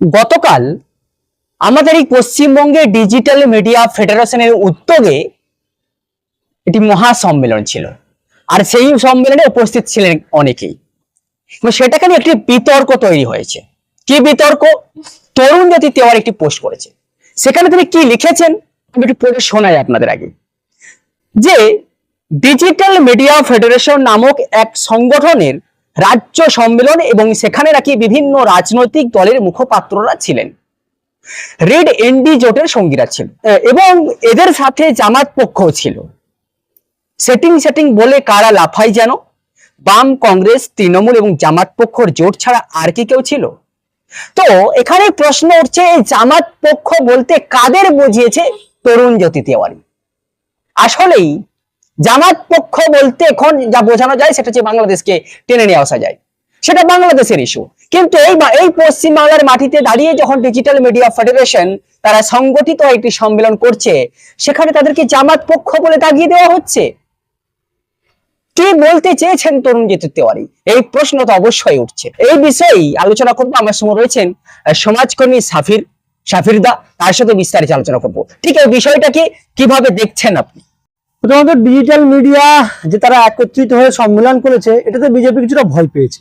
গতকাল আমাদের এই পশ্চিমবঙ্গে ডিজিটাল মিডিয়া ফেডারেশনের উদ্যোগে একটি মহা সম্মেলন ছিল। আর সেই সম্মেলনে উপস্থিত ছিলেন অনেকেই। সেটাকে নিয়ে একটি বিতর্ক তৈরি হয়েছে। কি বিতর্ক? তরুণ জাতি তেওয়ার একটি পোস্ট করেছে। সেখানে তিনি কি লিখেছেন? আমি একটু পড়ে শোনাই আপনাদের আগে। যে ডিজিটাল মিডিয়া ফেডারেশন নামক এক সংগঠনের রাজ্য সম্মেলন এবং সেখানে নাকি বিভিন্ন রাজনৈতিক দলের মুখপাত্ররা ছিলেন। রেড এনডি জোটের সঙ্গীরা ছিল এবং এদের সাথে জামাত পক্ষও ছিল। সেটিং সেটিং বলে কারা লাফাই যেন? বাম, কংগ্রেস, তৃণমূল এবং জামাত পক্ষর জোট ছাড়া আর কি কেউ ছিল? তো এখানে প্রশ্ন উঠছে জামাত পক্ষ বলতে কাদের বুঝিয়েছে তরুণ জ্যোতি তেওয়ারি? আসলেই জামাত পক্ষ বলতে এখন যা বোঝানো যায় সেটা হচ্ছে বাংলাদেশকে টেনে নিয়ে আসা যায়। সেটা বাংলাদেশের ইস্যু কিন্তু এই এই পশ্চিম বাংলার মাটিতে দাঁড়িয়ে যখন ডিজিটাল মিডিয়া ফেডারেশন তারা সংগঠিত একটি সম্মেলন করছে, সেখানে তাদেরকে জামাত পক্ষ বলে দাগিয়ে দেওয়া হচ্ছে। কি বলতে চেয়েছেন তরুণ জিতু তেওয়ারি? এই প্রশ্ন তো অবশ্যই উঠছে। এই বিষয়েই আলোচনা করব। আমার সঙ্গে রয়েছেন সমাজকর্মী সাফির সাফিরদা তার সাথে বিস্তারিত আলোচনা করব। ঠিক এই বিষয়টাকে কীভাবে দেখছেন আপনি? প্রথমত ডিজিটাল মিডিয়া যে তারা একত্রিত হয়ে সম্মেলন করেছে, এটাতে বিজেপি কিছুটা ভয় পেয়েছে।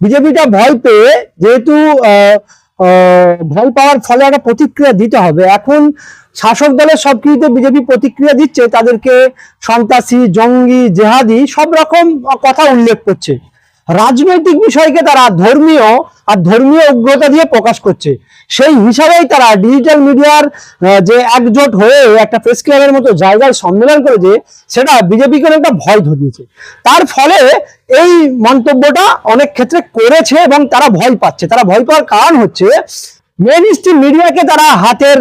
বিজেপিটা ভয় পেয়ে যেহেতু ভয় পাওয়ার ফলে একটা প্রতিক্রিয়া দিতে হবে। এখন শাসক দলের সব কিছুতে বিজেপি প্রতিক্রিয়া দিচ্ছে, তাদেরকে সন্ত্রাসী, জঙ্গি, জেহাদি সব রকম কথা উল্লেখ করছে। রাজনৈতিক বিষয়কে তারা ধর্মীয় আর ধর্মীয় উগ্রতা দিয়ে প্রকাশ করছে। সেই হিসাবেই তারা ডিজিটাল মিডিয়ার যে একজোট হয়ে একটা প্রেস ক্লাবের মতো জায়গায় সম্মেলন করেছে, সেটা বিজেপিকে একটা ভয় ধরিয়েছে। তার ফলে এই মন্তব্যটা অনেক ক্ষেত্রে করেছে এবং তারা ভয় পাচ্ছে। তারা ভয় পাওয়ার কারণ হচ্ছে মেন স্ট্রিম মিডিয়াকে তারা হাতের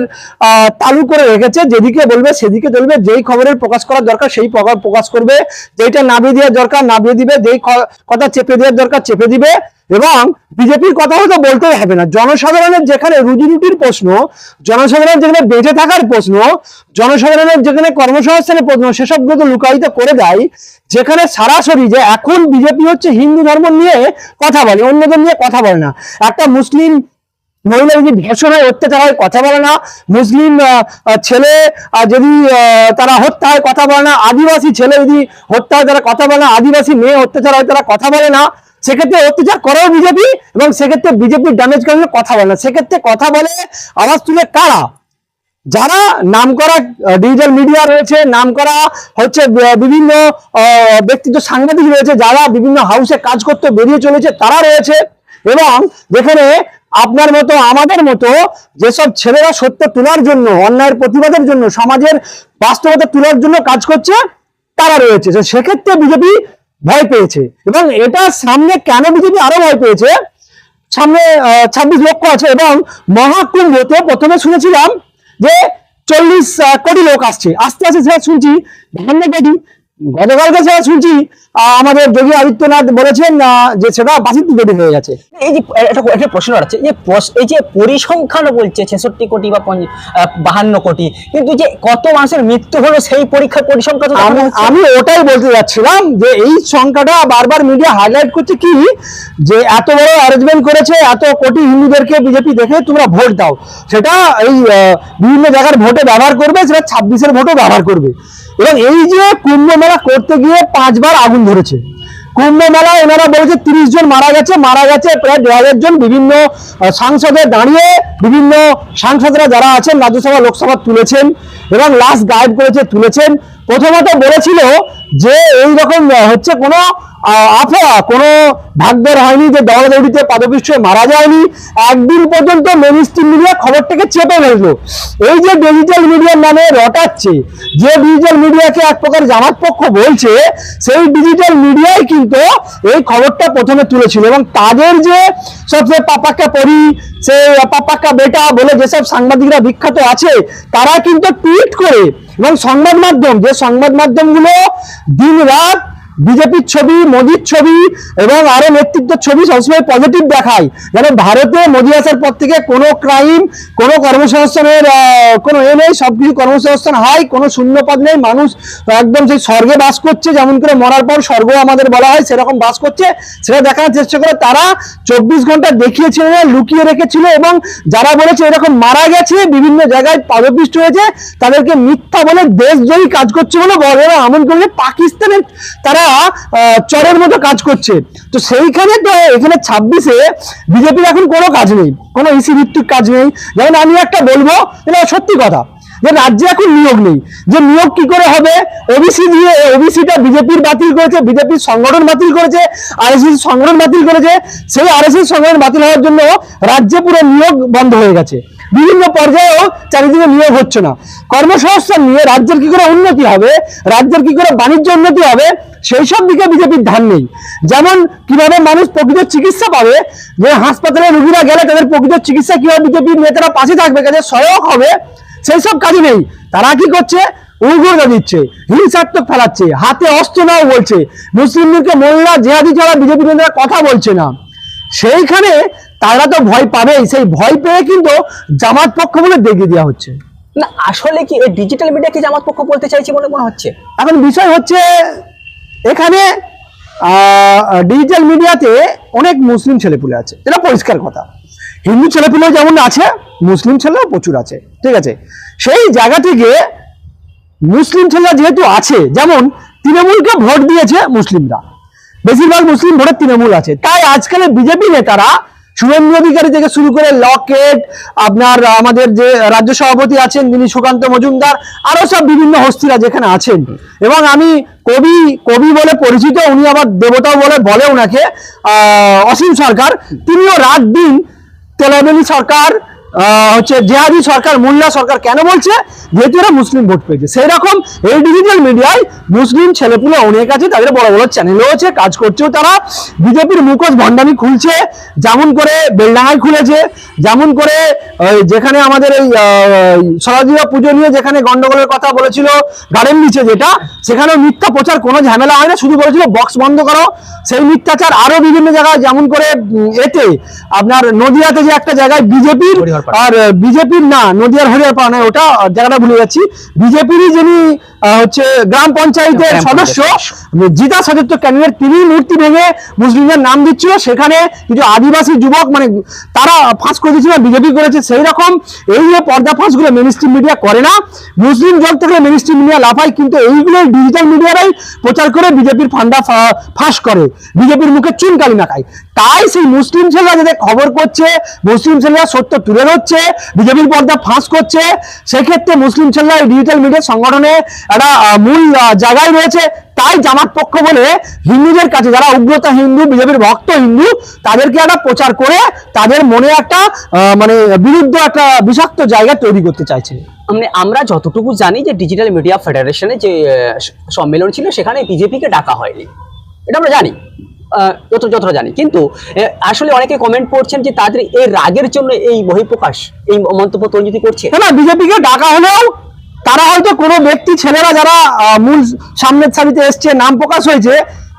তালু করে রেখেছে। যেদিকে বলবে সেদিকে চলবে। যেই খবরের প্রকাশ করার দরকার, সেই প্রকাশ করবে। যেটা নামিয়ে দেওয়ার দরকার নামিয়ে দিবে। যেই কথা চেপে দেওয়ার দরকার, চেপে দিবে। এবং বিজেপির কথা হয়তো বলতেই হবে না। জনসাধারণের যেখানে রুজি রুটির প্রশ্ন জনসাধারণের যেখানে বেঁচে থাকার প্রশ্ন, জনসাধারণের যেখানে কর্মসংস্থানের প্রশ্ন সেসবগুলো তো লুকায়িত করে দেয়। যেখানে সরাসরি যে এখন বিজেপি হচ্ছে হিন্দু ধর্ম নিয়ে কথা বলে, অন্যদের নিয়ে কথা বলে না। একটা মুসলিম মহিলা যদি ধর্ষণ হয় অত্যাচার হয়, কথা বলে না। মুসলিম ছেলে যদি তারা হত্যা হয়, কথা বলে না। আদিবাসী ছেলে যদি হত্যা হয়, তারা কথা বলে না। আদিবাসী মেয়ে অত্যাচার হয়, তারা কথা বলে না। সেক্ষেত্রে অত্যাচার করেও বিজেপি এবং সেক্ষেত্রে বিজেপির ড্যামেজ করে কথা বলে না। সেক্ষেত্রে কথা বলে আওয়াজ তুলে কারা? যারা নাম করা ডিজিটাল মিডিয়া রয়েছে নাম করা হচ্ছে বিভিন্ন ব্যক্তিত্ব, সাংবাদিক রয়েছে, যারা বিভিন্ন হাউসে কাজ করতে বেরিয়ে চলেছে, তারা রয়েছে। এবং যেখানে আপনার মতো, আমাদের মতো যেসব ছেলেরা সত্য তোলার জন্য, অন্যায়ের প্রতিবাদের জন্য, সমাজের বাস্তবতা তোলার জন্য কাজ করছে, তারা রয়েছে। সেক্ষেত্রে বিজেপি ভয় পেয়েছে। এবং এটা সামনে কেন বিজেপি আরও ভয় পেয়েছে? সামনে ছাব্বিশ লক্ষ আছে এবং মহাকুম্ভতে প্রথমে শুনেছিলাম যে চল্লিশ কোটি লোক আসছে। আস্তে আস্তে শুনছি ধান্য কোটি গতকালকে শুনছি আমাদের যোগী আদিত্যনাথ বলেছেন যে সেটা কোটি হয়ে গেছে। এই যে একটা একটা প্রশ্ন আছে যে এই যে পরিসংখ্যান বলছে ছেষট্টি কোটি বা বাহান্ন কোটি কিন্তু যে কত মানুষের মৃত্যু হলো সেই পরীক্ষার পরিসংখ্যা তো আমি ওটাই বলতে যাচ্ছিলাম যে এই সংখ্যাটা বারবার মিডিয়া হাইলাইট করছে কি? যে এত বড় অ্যারেঞ্জমেন্ট করেছে এত কোটি হিন্দুদেরকে বিজেপি দেখে তোমরা ভোট দাও। সেটা এই বিভিন্ন জায়গার ভোটে ব্যবহার করবে সেটা ছাব্বিশের ভোটও ব্যবহার করবে। এবং এই যে কুম্ভ মেলা করতে গিয়ে পাঁচবার আগুন ধরেছে। কুম্ভ মেলা এনারা বলেছে তিরিশ জন মারা গেছে মারা গেছে প্রায় দু হাজার জন। বিভিন্ন সাংসদে দাঁড়িয়ে বিভিন্ন সাংসদরা যারা আছেন, রাজ্যসভা, লোকসভা তুলেছেন এবং লাস্ট গাইড করেছে, তুলেছেন। প্রথমত বলেছিল যে এই রকম হচ্ছে কোনো আফওয়া কোনো ভাগ্যের হয়নি যে দৌড়াদৌড়িতে পাদপিষ্ট মারা যায়নি, একদিন পর্যন্ত মেন স্ট্রিম মিডিয়া খবরটাকে চেপে ফেলল এই যে ডিজিটাল মিডিয়ার নামে রটাচ্ছে, যে ডিজিটাল মিডিয়াকে এক প্রকার জামাত পক্ষ বলছে, সেই ডিজিটাল মিডিয়াই কিন্তু এই খবরটা প্রথমে তুলেছিল এবং তাদের যে সবচেয়ে পাপাক্কা পরি, সে পাপাক্কা বেটা বলে যেসব সাংবাদিকরা বিখ্যাত আছে, তারা কিন্তু টুইট করে এবং সংবাদ মাধ্যম, যে সংবাদ মাধ্যমগুলো দিন রাত বিজেপির ছবি, মোদির ছবি এবং আরও নেতৃত্বের ছবি সবসময় পজিটিভ দেখায়। যেন ভারতে মোদি আসার পর থেকে কোনো ক্রাইম কোনো কর্মসংস্থানের কোনো এ নেই, সবকিছু কর্মসংস্থান হয়, কোনো শূন্যপদ নেই, মানুষ একদম সেই স্বর্গে বাস করছে, যেমন করে মরার পর স্বর্গ আমাদের বলা হয়, সেরকম বাস করছে, সেটা দেখার চেষ্টা করে তারা চব্বিশ ঘণ্টা দেখিয়েছিল লুকিয়ে রেখেছিল এবং যারা বলেছে এরকম মারা গেছে, বিভিন্ন জায়গায় পদপিষ্ট হয়েছে, তাদেরকে মিথ্যা বলে দেশ দেশজয়ী কাজ করছে বলে বলে এমন করলে পাকিস্তানের তারা আহ, চরের মতো কাজ করছে। তো সেইখানে তো এখানে ছাব্বিশে বিজেপির এখন কোনো কাজ নেই কোনো ইসি ভিত্তিক কাজ নেই। যেমন আমি একটা বলব এটা সত্যি কথা যে রাজ্যে এখন নিয়োগ নেই। যে নিয়োগ কি করে হবে? ওবিসি দিয়ে ওবিসিটা বিজেপির বাতিল করেছে বিজেপির সংগঠন বাতিল করেছে আরএসএস সংগঠন বাতিল করেছে। সেই আরএসএস সংগঠন বাতিল হওয়ার জন্য রাজ্যে পুরো নিয়োগ বন্ধ হয়ে গেছে। বিভিন্ন পর্যায়েও চারিদিকে নিয়োগ হচ্ছে না। কর্মসংস্থান নিয়ে রাজ্যের কি করে উন্নতি হবে? রাজ্যের কি করে বাণিজ্য উন্নতি হবে? সেই সব দিকে বিজেপির ধ্যান নেই। যেমন কীভাবে মানুষ প্রকৃত চিকিৎসা পাবে যে হাসপাতালে রুগীরা গেলে তাদের প্রকৃত চিকিৎসা কীভাবে বিজেপির নেতারা পাশে থাকবে তাদের সহায়ক হবে সেই সব কাজে নেই। তারা কি করছে? উগ্রতা দিচ্ছে হিংসাত্মক ফেলাচ্ছে হাতে অস্ত্র নাও বলছে মুসলিমদেরকে মোল্লা জেহাদি ছাড়া বিজেপি নেতারা কথা বলছে না। সেইখানে তারা তো ভয় পাবেই সেই ভয় পেয়ে কিন্তু জামাত পক্ষ বলে দেখিয়ে দেওয়া হচ্ছে। না আসলে কি ডিজিটাল মিডিয়া কি জামাত পক্ষ বলতে চাইছে বলে মনে হচ্ছে? এখন বিষয় হচ্ছে এখানে ডিজিটাল মিডিয়াতে অনেক মুসলিম ছেলেপুলে আছে। এটা পরিষ্কার কথা। হিন্দু ছেলেপুলেও যেমন আছে, মুসলিম ছেলেও প্রচুর আছে। ঠিক আছে? সেই জায়গা থেকে মুসলিম ছেলেরা যেহেতু আছে, যেমন তৃণমূলকে ভোট দিয়েছে মুসলিমরা। বেশিরভাগ মুসলিম ভোটের তৃণমূল আছে। তাই আজকালের বিজেপি নেতারা শুভেন্দু অধিকারী থেকে শুরু করে লকেট, আপনার আমাদের যে রাজ্য সভাপতি আছেন যিনি সুকান্ত মজুমদার, আরও সব বিভিন্ন হস্তিরা যেখানে আছেন। এবং আমি কবি কবি বলে পরিচিত, উনি আমার দেবতাও বলে বলে ওনাকে অসীম সরকার, তিনিও রাত দিন তেলাবেলি সরকার হচ্ছে জেহাদি সরকার, মোল্লা সরকার কেন বলছে? যেহেতু এরা মুসলিম ভোট পেয়েছে। সেই রকম এই ডিজিটাল মিডিয়ায় মুসলিম ছেলেপুলে অনেক আছে, তাদের বড় বড় চ্যানেলও আছে, কাজ করছেও তারা। বিজেপির মুখোশ ভণ্ডামি খুলছে, যেমন করে বেলডাঙায় খুলেছে, যেমন করে যেখানে আমাদের এই সরাজিয়া পুজো নিয়ে যেখানে গন্ডগোলের কথা বলেছিল গার্ডেন নিচে যেটা, সেখানেও মিথ্যা প্রচার, কোনো ঝামেলা হয় না শুধু বলেছিল বক্স বন্ধ করো। সেই মিথ্যাচার আরও বিভিন্ন জায়গায়, যেমন করে এতে আপনার নদিয়াতে যে একটা জায়গায় বিজেপির। আর বিজেপির না নদিয়ার হরিয়ার পাড়া নয় ওটা জায়গাটা ভুলে যাচ্ছি। বিজেপিরই যিনি হচ্ছে গ্রাম পঞ্চায়েতের সদস্য জিতা সদস্য ক্যান্ডিডেট তিনি মূর্তি ভেঙে মুসলিমদের নাম দিচ্ছিল। সেখানে কিছু আদিবাসী যুবক মানে তারা ফাঁস করে দিচ্ছিল বিজেপি করেছে সেই রকম। এই যে পর্দা ফাঁসগুলো মেন স্ট্রিম মিডিয়া করে না মুসলিম জগ থেকে মেন স্ট্রিম মিডিয়া লাফায় কিন্তু এইগুলো ডিজিটাল মিডিয়ারাই প্রচার করে বিজেপির ফান্ডা ফাঁস করে। বিজেপির মুখে চুনকালি মাখায় তাই সেই মুসলিম ছেলেরা যাদের খবর করছে, মুসলিম ছেলেরা সত্য তুলে ধরছে, বিজেপির পর্দা ফাঁস করছে, সেক্ষেত্রে মুসলিম ছেলেরা ডিজিটাল মিডিয়া সংগঠনে একটা মূল জায়গায় রয়েছে। তাই জামাত পক্ষ বলে হিন্দুদের কাছে, যারা উগ্রতা হিন্দু, বিজেপির ভক্ত হিন্দু, তাদেরকে একটা প্রচার করে তাদের মনে একটা মানে বিরুদ্ধ একটা বিষাক্ত জায়গা তৈরি করতে চাইছে। মানে আমরা যতটুকু জানি যে ডিজিটাল মিডিয়া ফেডারেশনে যে সম্মেলন ছিল, সেখানে বিজেপিকে ডাকা হয়নি। এটা আমরা জানি। যতটা জানি। কিন্তু আসলে অনেকে কমেন্ট করছেন যে তাদের এই রাগের জন্য এই বহিঃপ্রকাশ এই মন্তব্য তৈরি করছে। না বিজেপিকে ডাকা হলেও তারা হয়তো কোনো ব্যক্তি ছেলেরা যারা মূল সামনের সারিতে এসছে নাম প্রকাশ হয়েছে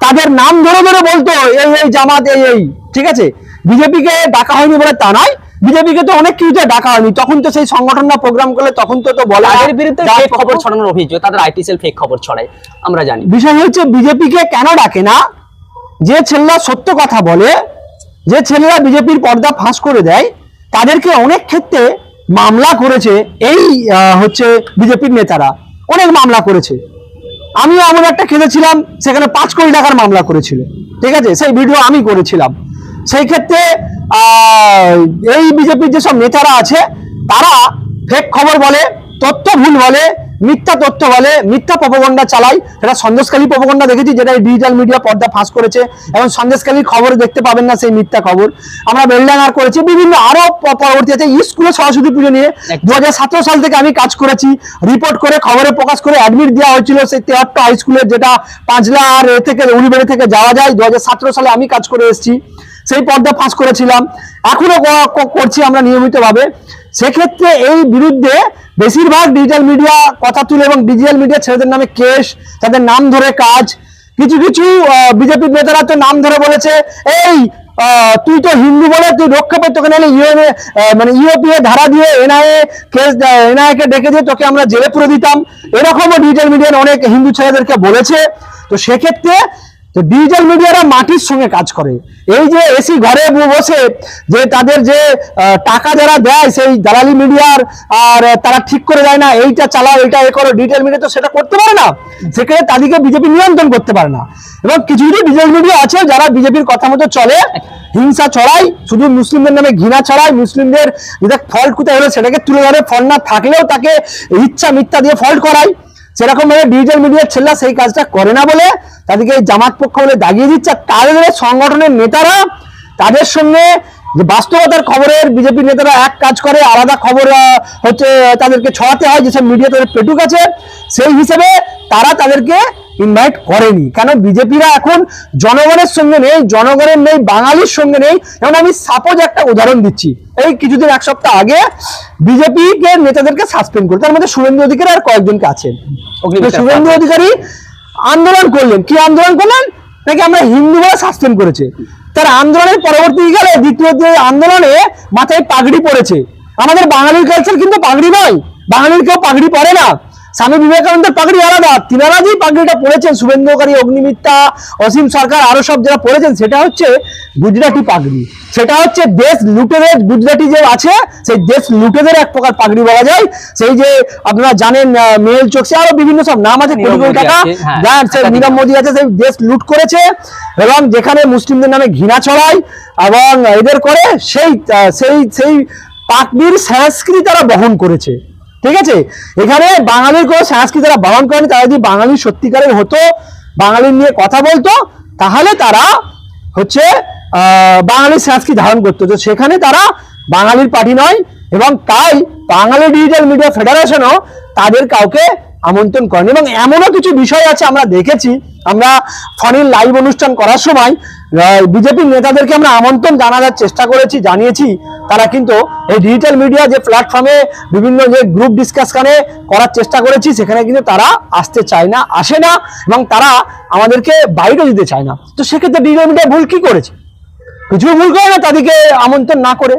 তাদের নাম ধরে ধরে বলতো এই এই জামাত এই এই। ঠিক আছে? বিজেপিকে ডাকা হয়নি বলে তা নয়। বিজেপিকে তো অনেক কিছুতে ডাকা হয়নি। তখন তো সেই সংগঠনটা প্রোগ্রাম করলে তখন তো তো বলা তাদের বিরুদ্ধে ফেক খবর। ছড়ানোর অভিযোগ তাদের আইটি সেল ফেক খবর ছড়ায় আমরা জানি। বিষয় হচ্ছে বিজেপিকে কেন ডাকে না? যে ছেলেরা সত্য কথা বলে, যে ছেলেরা বিজেপির পর্দা ফাঁস করে দেয়, তাদেরকে অনেক ক্ষেত্রে মামলা করেছে এই হচ্ছে বিজেপির নেতারা। অনেক মামলা করেছে। আমিও এমন একটা খেলেছিলাম, সেখানে পাঁচ কোটি টাকার মামলা করেছিল। ঠিক আছে? সেই ভিডিও আমি করেছিলাম। সেই ক্ষেত্রে এই বিজেপির যেসব নেতারা আছে, তারা ফেক খবর বলে, তথ্য ভুল বলে মিথ্যা তথ্য বলে মিথ্যা প্রপগন্ডা চালায়। সেটা সন্দেশকালী প্রপগন্ডা দেখেছি যেটা ডিজিটাল মিডিয়া পর্দা ফাঁস করেছে। এবং সন্দেশকালীর খবর দেখতে পাবেন না সেই মিথ্যা খবর। আমরা বেলডাঙ্গার করেছি বিভিন্ন আরও পরবর্তী আছে স্কুলে সরস্বতী পুজো নিয়ে। দু সাল থেকে আমি কাজ করেছি রিপোর্ট করে খবরে প্রকাশ করে অ্যাডমিট দেওয়া হয়েছিল সেই তেহাট্ট হাই স্কুলের যেটা পাঁচলা আর এ থেকে উলিবেড়ি থেকে যাওয়া যায়। দু হাজার সতেরো সালে আমি কাজ করে এসেছি সেই পর্দা ফাঁস করেছিলাম। এখনও করছি আমরা নিয়মিতভাবে। সেক্ষেত্রে এই বিরুদ্ধে বেশিরভাগ ডিজিটাল মিডিয়া কথা তুলে এবং ডিজিটাল মিডিয়া ছেলেদের নামে কেস, তাদের নাম ধরে কাজ। কিছু কিছু বিজেপির নেতারা তো নাম ধরে বলেছে, এই তুই তো হিন্দু বলে তুই রক্ষা পেয়ে তোকে নাহলে ইউএনএ মানে ইউপিএ ধারা দিয়ে এনআইএ কেস এনআইএ কে ডেকে দিয়ে তোকে আমরা জেলে পুরে দিতাম। এরকমও ডিজিটাল মিডিয়ার অনেক হিন্দু ছেলেদেরকে বলেছে। তো সেক্ষেত্রে তো ডিজিটাল মিডিয়ারা মাটির সঙ্গে কাজ করে। এই যে এসি ঘরে বসে যে তাদের যে টাকা যারা দেয় সেই দালালি মিডিয়ার আর তারা ঠিক করে দেয় না, এইটা চালাও, এইটা এ করো ডিজিটাল মিডিয়া তো সেটা করতে পারে না। সেখানে তাদেরকে বিজেপি নিয়ন্ত্রণ করতে পারে না। এবং কিছু কিছু ডিজিটাল মিডিয়া আছে যারা বিজেপির কথা মতো চলে, হিংসা ছড়ায়, শুধু মুসলিমদের নামে ঘৃণা ছড়ায়, মুসলিমদের যেটা ফল্ট কোথায় হলো সেটাকে তুলে ধরে ফল্ট না থাকলেও তাকে ইচ্ছা মিথ্যা দিয়ে ফল্ট করায়। সেরকম ভাবে ডিজিটাল মিডিয়ার ছেলেরা সেই কাজটা করে না বলে তাদেরকে জামাত পক্ষ বলে দাগিয়ে দিচ্ছে। তাদের সংগঠনের নেতারা, তাদের সঙ্গে যে বাস্তবতার খবরের বিজেপি নেতারা এক কাজ করে আলাদা খবর হচ্ছে তাদেরকে ছড়াতে হয় যেসব মিডিয়া তাদের পেটুক আছে সেই হিসেবে তারা তাদেরকে ইনভাইট করেনি। কেন? বিজেপিরা এখন জনগণের সঙ্গে নেই জনগণের নেই বাঙালির সঙ্গে নেই। যেমন আমি সাপোজ একটা উদাহরণ দিচ্ছি। এই কিছুদিন এক সপ্তাহ আগে বিজেপি কে নেতাদেরকে সাসপেন্ড করে তার মধ্যে শুভেন্দু অধিকারী আর কয়েকজনকে আছেন শুভেন্দু অধিকারী আন্দোলন করলেন। কি আন্দোলন করলেন? নাকি আমরা হিন্দু বলে সাসপেন্ড করেছে? তার আন্দোলনের পরবর্তীকালে দ্বিতীয় যে আন্দোলনে মাথায় পাগড়ি পড়েছে। আমাদের বাঙালির কালচার কিন্তু পাগড়ি নয়। বাঙালির কেউ পাগড়ি পরে না। স্বামী বিবেকানন্দের পাগড়ি আলাদা। তিনারা যেই পাগড়িটা পড়েছেন শুভেন্দুকারী অগ্নিমিত্তা অসীম সরকার আরও সব যারা পড়েছেন সেটা হচ্ছে গুজরাটি পাগড়ি। সেটা হচ্ছে দেশ লুটেদের গুজরাটি যে আছে সেই দেশ লুটেদের এক প্রকার পাগড়ি বলা যায়। সেই যে আপনারা জানেন মেল চোখসে আরও বিভিন্ন সব নাম আছে কোটি কোটি টাকা। হ্যাঁ, নীরব মোদী আছে সেই দেশ লুট করেছে এবং যেখানে মুসলিমদের নামে ঘৃণা ছড়ায় এবং এদের করে সেই সেই সেই পাকবির সংস্কৃতি তারা বহন করেছে। ঠিক আছে? এখানে বাঙালির কোনো সংস্কৃতি তারা বহন করেনি, তারা যদি বাঙালি সত্যিকারের হতো, বাঙালি নিয়ে কথা বলতো, তাহলে তারা হচ্ছে বাঙালির সংস্কৃতি ধারণ করতো। তো সেখানে তারা বাঙালির পার্টি নয় এবং তাই বাঙালি ডিজিটাল মিডিয়া ফেডারেশনও তাদের কাউকে আমন্ত্রণ করেন। এবং এমনও কিছু বিষয় আছে আমরা দেখেছি আমরা ফনির লাইভ অনুষ্ঠান করার সময় বিজেপির নেতাদেরকে আমরা আমন্ত্রণ জানানোর চেষ্টা করেছি, জানিয়েছি। তারা কিন্তু এই ডিজিটাল মিডিয়া যে প্ল্যাটফর্মে বিভিন্ন যে গ্রুপ ডিসকাশনে করার চেষ্টা করেছি, সেখানে কিন্তু তারা আসতে চায় না, আসে না, এবং তারা আমাদেরকে বাইরে দিতে চায় না। তো সেক্ষেত্রে ডিজিটাল মিডিয়া ভুল কি করেছে? কিছু ভুল করে না তাদেরকে আমন্ত্রণ না করে।